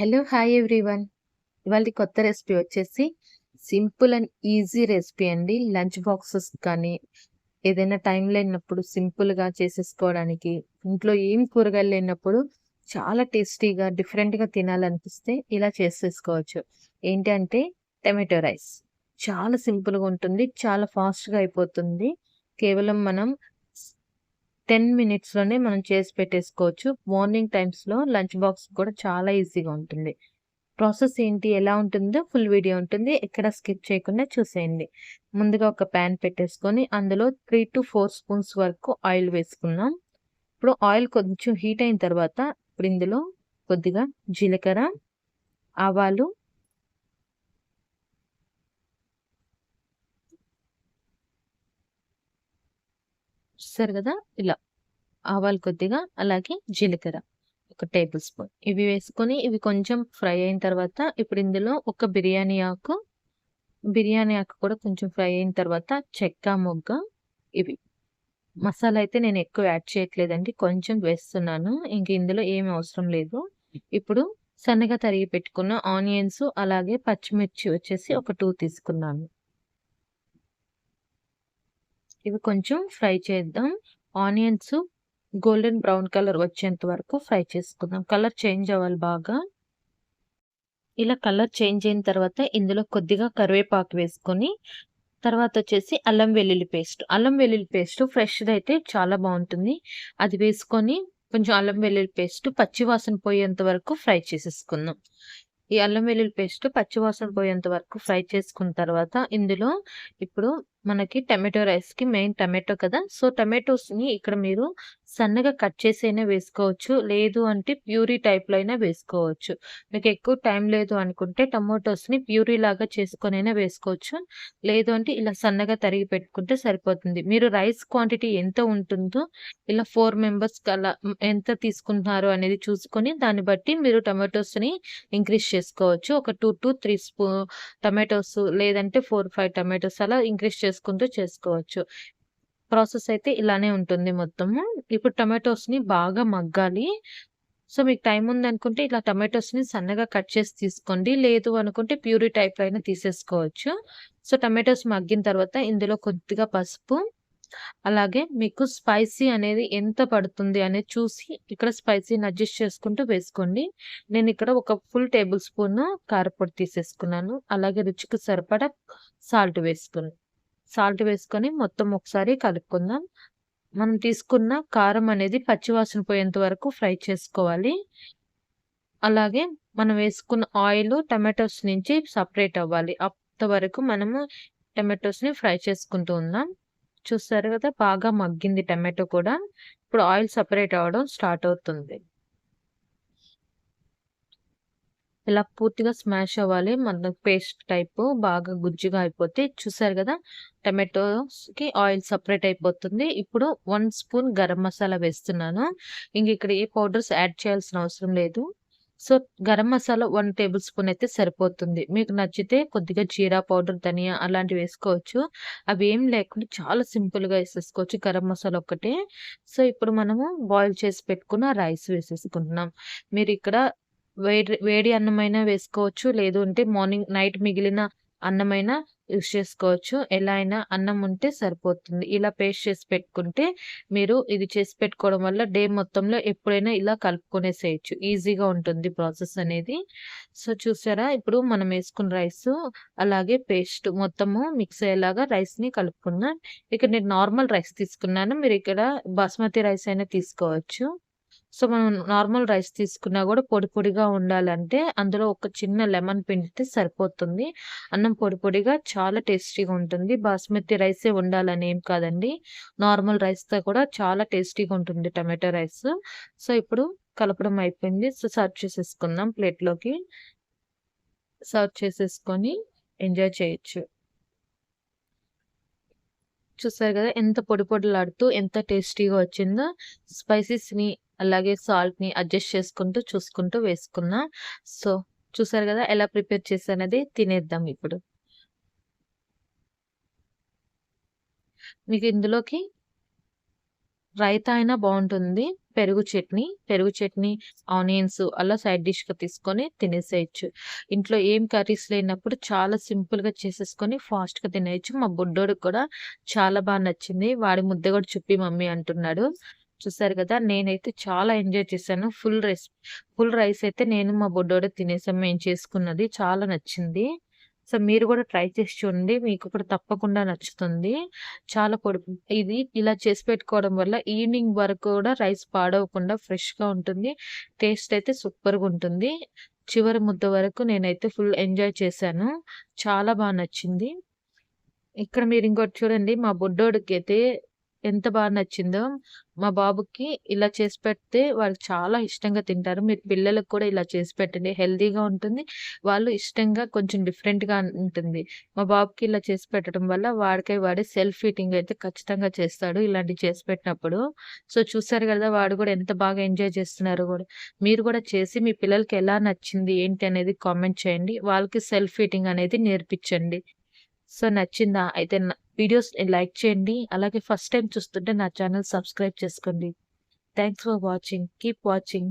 Hello hi everyone. ఇవాళ కొత్త recipe వచ్చేసి సింపుల్ అండ్ ఈజీ రెసిపీ అండి. లంచ్ బాక్సెస్ కానీ ఏదైనా టైం లేనప్పుడు సింపుల్గా చేసేసుకోవడానికి ఇంట్లో ఏం కూరగాయలు లేనప్పుడు చాలా టేస్టీగా డిఫరెంట్గా తినాలనిపిస్తే ఇలా చేసేసుకోవచ్చు. ఏంటి అంటే టమాటో రైస్. చాలా సింపుల్గా ఉంటుంది చాలా ఫాస్ట్గా అయిపోతుంది. కేవలం మనం టెన్ మినిట్స్లోనే మనం చేసి పెట్టేసుకోవచ్చు. మార్నింగ్ టైమ్స్లో లంచ్ బాక్స్ కూడా చాలా ఈజీగా ఉంటుంది. ప్రాసెస్ ఏంటి ఎలా ఉంటుందో ఫుల్ వీడియో ఉంటుంది. ఎక్కడ స్కిప్ చేయకుండా చూసేయండి. ముందుగా ఒక ప్యాన్ పెట్టేసుకొని అందులో త్రీ టు ఫోర్ స్పూన్స్ వరకు ఆయిల్ వేసుకున్నాం ఇప్పుడు ఆయిల్ కొంచెం హీట్ అయిన తర్వాత ఇప్పుడు ఇందులో కొద్దిగా జీలకర్ర ఆవాలు చూస్తారు కదా ఇలా. ఆవాలు కొద్దిగా అలాగే జీలకర్ర ఒక టేబుల్ స్పూన్. ఇవి వేసుకొని ఇవి కొంచెం ఫ్రై అయిన తర్వాత ఇప్పుడు ఇందులో ఒక బిర్యానీ ఆకు బిర్యానీ ఆకు కూడా కొంచెం ఫ్రై అయిన తర్వాత చెక్క మొగ్గ ఇవి. మసాలా అయితే నేను ఎక్కువ యాడ్ చేయట్లేదండి కొంచెం వేస్తున్నాను. ఇంక ఇందులో ఏమి అవసరం లేదు. ఇప్పుడు సన్నగా తరిగి పెట్టుకున్న ఆనియన్స్ అలాగే పచ్చిమిర్చి వచ్చేసి ఒక టూ తీసుకున్నాను. ఇవి కొంచెం ఫ్రై చేద్దాం. ఆనియన్స్ గోల్డెన్ బ్రౌన్ కలర్ వచ్చేంత వరకు ఫ్రై చేసుకుందాం. కలర్ చేంజ్ అవ్వాలి బాగా. ఇలా కలర్ చేంజ్ అయిన తర్వాత ఇందులో కొద్దిగా కరివేపాకు వేసుకొని తర్వాత వచ్చేసి అల్లం వెల్లుల్లి పేస్ట్. అల్లం వెల్లుల్లి పేస్ట్ ఫ్రెష్ది అయితే చాలా బాగుంటుంది. అది వేసుకొని కొంచెం అల్లం వెల్లుల్లి పేస్ట్ పచ్చివాసన పోయేంత వరకు ఫ్రై చేసేసుకుందాం. ఈ అల్లం వెల్లుల్లి పేస్ట్ పచ్చివాసన పోయేంత వరకు ఫ్రై చేసుకున్న తర్వాత ఇందులో ఇప్పుడు మనకి టమాటో రైస్కి మెయిన్ టమాటో కదా. సో టమాటోస్ని ఇక్కడ మీరు సన్నగా కట్ చేసి అయినా వేసుకోవచ్చు. లేదు అంటే ప్యూరీ టైప్లో అయినా వేసుకోవచ్చు. మీకు ఎక్కువ టైం లేదు అనుకుంటే టమాటోస్ని ప్యూరీ లాగా చేసుకొనైనా వేసుకోవచ్చు. లేదు అంటే ఇలా సన్నగా తరిగి పెట్టుకుంటే సరిపోతుంది. మీరు రైస్ క్వాంటిటీ ఎంత ఉంటుందో ఇలా ఫోర్ మెంబర్స్కి అలా ఎంత తీసుకుంటున్నారు అనేది చూసుకొని దాన్ని బట్టి మీరు టమాటోస్ని ఇంక్రీజ్ చేసుకోవచ్చు. ఒక టూ టు త్రీ స్పూ టమాటోస్ లేదంటే ఫోర్ ఫైవ్ టమాటోస్ అలా ఇంక్రీజ్ చేసుకుంటూ చేసుకోవచ్చు. ప్రాసెస్ అయితే ఇలానే ఉంటుంది మొత్తము. ఇప్పుడు టమాటోస్ని బాగా మగ్గాలి. సో మీకు టైం ఉందనుకుంటే ఇలా టమాటోస్ని సన్నగా కట్ చేసి తీసుకోండి. లేదు అనుకుంటే ప్యూరీ టైప్లో అయినా తీసేసుకోవచ్చు. సో టమాటోస్ మగ్గిన తర్వాత ఇందులో కొద్దిగా పసుపు అలాగే మీకు స్పైసీ అనేది ఎంత పడుతుంది అనేది చూసి ఇక్కడ స్పైసీని అడ్జస్ట్ చేసుకుంటూ వేసుకోండి. నేను ఇక్కడ ఒక ఫుల్ టేబుల్ స్పూన్ కారపొడి తీసేసుకున్నాను. అలాగే రుచికి సరిపడా సాల్ట్ వేసుకున్నాను. సాల్ట్ వేసుకొని మొత్తం ఒకసారి కలుపుకుందాం. మనం తీసుకున్న కారం అనేది పచ్చివాసన పోయేంత వరకు ఫ్రై చేసుకోవాలి. అలాగే మనం వేసుకున్న ఆయిల్ టమాటోస్ నుంచి సపరేట్ అవ్వాలి. అంతవరకు మనము టమాటోస్ని ఫ్రై చేసుకుంటూ ఉందాం చూస్తారు కదా బాగా మగ్గింది టమాటో కూడా. ఇప్పుడు ఆయిల్ సపరేట్ అవ్వడం స్టార్ట్ అవుతుంది. ఇలా పూర్తిగా స్మాష్ అవ్వాలి. మన పేస్ట్ టైప్ బాగా గుజ్జుగా అయిపోతే చూసారు కదా టమాటోస్కి ఆయిల్ సపరేట్ అయిపోతుంది. ఇప్పుడు వన్ స్పూన్ గరం మసాలా వేస్తున్నాను. ఇంక ఇక్కడ ఏ పౌడర్స్ యాడ్ చేయాల్సిన అవసరం లేదు. So garam masala one tablespoon అయితే సరిపోతుంది. మీకు నచ్చితే కొద్దిగా జీరా పౌడర్ ధనియా అలాంటివి వేసుకోవచ్చు. అవి ఏం లేకుండా చాలా సింపుల్గా వేసేసుకోవచ్చు. గరం మసాలా ఒక్కటే. సో ఇప్పుడు మనము బాయిల్ చేసి పెట్టుకున్న రైస్ వేసేసుకుంటున్నాం. మీరు ఇక్కడ వేడి వేడి అన్నమైనా వేసుకోవచ్చు. లేదు అంటే మార్నింగ్ నైట్ మిగిలిన అన్నమైనా యూస్ చేసుకోవచ్చు. ఎలా అయినా అన్నం ఉంటే సరిపోతుంది. ఇలా పేస్ట్ చేసి పెట్టుకుంటే మీరు ఇది చేసి పెట్టుకోవడం వల్ల డే మొత్తంలో ఎప్పుడైనా ఇలా కలుపుకొనేసేయచ్చు. ఈజీగా ఉంటుంది ప్రాసెస్ అనేది. సో చూసారా? ఇప్పుడు మనం వేసుకున్న రైస్ అలాగే పేస్ట్ మొత్తము మిక్స్ అయ్యేలాగా రైస్ని కలుపుకున్నాను ఇక్కడ నేను నార్మల్ రైస్ తీసుకున్నాను. మీరు ఇక్కడ బాస్మతి రైస్ అయినా తీసుకోవచ్చు. సో మనం నార్మల్ రైస్ తీసుకున్నా కూడా పొడి పొడిగా ఉండాలంటే అందులో ఒక చిన్న లెమన్ పిండితే సరిపోతుంది. అన్నం పొడి పొడిగా చాలా టేస్టీగా ఉంటుంది. బాస్మతి రైసే ఉండాలని ఏం కాదండి. నార్మల్ రైస్తో కూడా చాలా టేస్టీగా ఉంటుంది టమాటో రైస్. సో ఇప్పుడు కలపడం అయిపోయింది. సో సర్వ్ చేసేసుకుందాం ప్లేట్లోకి. సర్వ్ చేసేసుకొని ఎంజాయ్ చేయొచ్చు. చూసారు కదా ఎంత పొడి పొడిలాడుతూ ఎంత టేస్టీగా వచ్చిందో. స్పైసీస్ని అలాగే సాల్ట్ని అడ్జస్ట్ చేసుకుంటూ చూసుకుంటూ వేసుకున్నా. సో చూసారు కదా ఎలా ప్రిపేర్ చేసానది తినేద్దాం ఇప్పుడు. మీకు ఇందులోకి రైతా అయినా బాగుంటుంది. పెరుగు చట్నీ పెరుగు చట్నీ ఆనియన్స్ అలా సైడ్ డిష్గా తీసుకొని తినేసేయచ్చు. ఇంట్లో ఏం కర్రీస్ లేనప్పుడు చాలా సింపుల్గా చేసేసుకొని ఫాస్ట్గా తినేయచ్చు. మా బుడ్డోడికి కూడా చాలా బాగా నచ్చింది. వాడి ముద్ద కూడా చుప్పి మమ్మీ అంటున్నాడు. చూసారు కదా నేనైతే చాలా ఎంజాయ్ చేశాను. ఫుల్ రైస్ ఫుల్ రైస్ అయితే నేను మా బొడ్డోడ తినేసాం మేము చేసుకున్నది చాలా నచ్చింది. సో మీరు కూడా ట్రై చేసి చూడండి మీకు కూడా తప్పకుండా నచ్చుతుంది. చాలా పొడి ఇది ఇలా చేసి పెట్టుకోవడం వల్ల ఈవినింగ్ వరకు కూడా రైస్ పాడవకుండా ఫ్రెష్గా ఉంటుంది టేస్ట్ అయితే సూపర్గా ఉంటుంది. చివరి ముద్ద వరకు నేనైతే ఫుల్ ఎంజాయ్ చేశాను చాలా బాగా నచ్చింది. ఇక్కడ మీరు ఇంకోటి చూడండి మా బొడ్డోడికి అయితే ఎంత బాగా నచ్చిందో మా బాబుకి ఇలా చేసి పెడితే వాళ్ళు చాలా ఇష్టంగా తింటారు. మీరు పిల్లలకు కూడా ఇలా చేసి పెట్టండి. హెల్తీగా ఉంటుంది. వాళ్ళు ఇష్టంగా కొంచెం డిఫరెంట్గా ఉంటుంది. మా బాబుకి ఇలా చేసి పెట్టడం వల్ల వాడికై వాడే సెల్ఫ్ ఈటింగ్ అయితే ఖచ్చితంగా చేస్తాడు ఇలాంటివి చేసి పెట్టినప్పుడు. సో చూసారు కదా వాడు కూడా ఎంత బాగా ఎంజాయ్ చేస్తున్నారు కూడా. మీరు కూడా చేసి మీ పిల్లలకి ఎలా నచ్చింది ఏంటి అనేది కామెంట్ చేయండి. వాళ్ళకి సెల్ఫ్ ఈటింగ్ అనేది నేర్పించండి. సో నచ్చిందా? అయితే వీడియోస్ లైక్ చేయండి. అలాగే ఫస్ట్ టైం చూస్తుంటే నా ఛానల్ సబ్స్క్రైబ్ చేసుకోండి. Thanks for watching. Keep watching.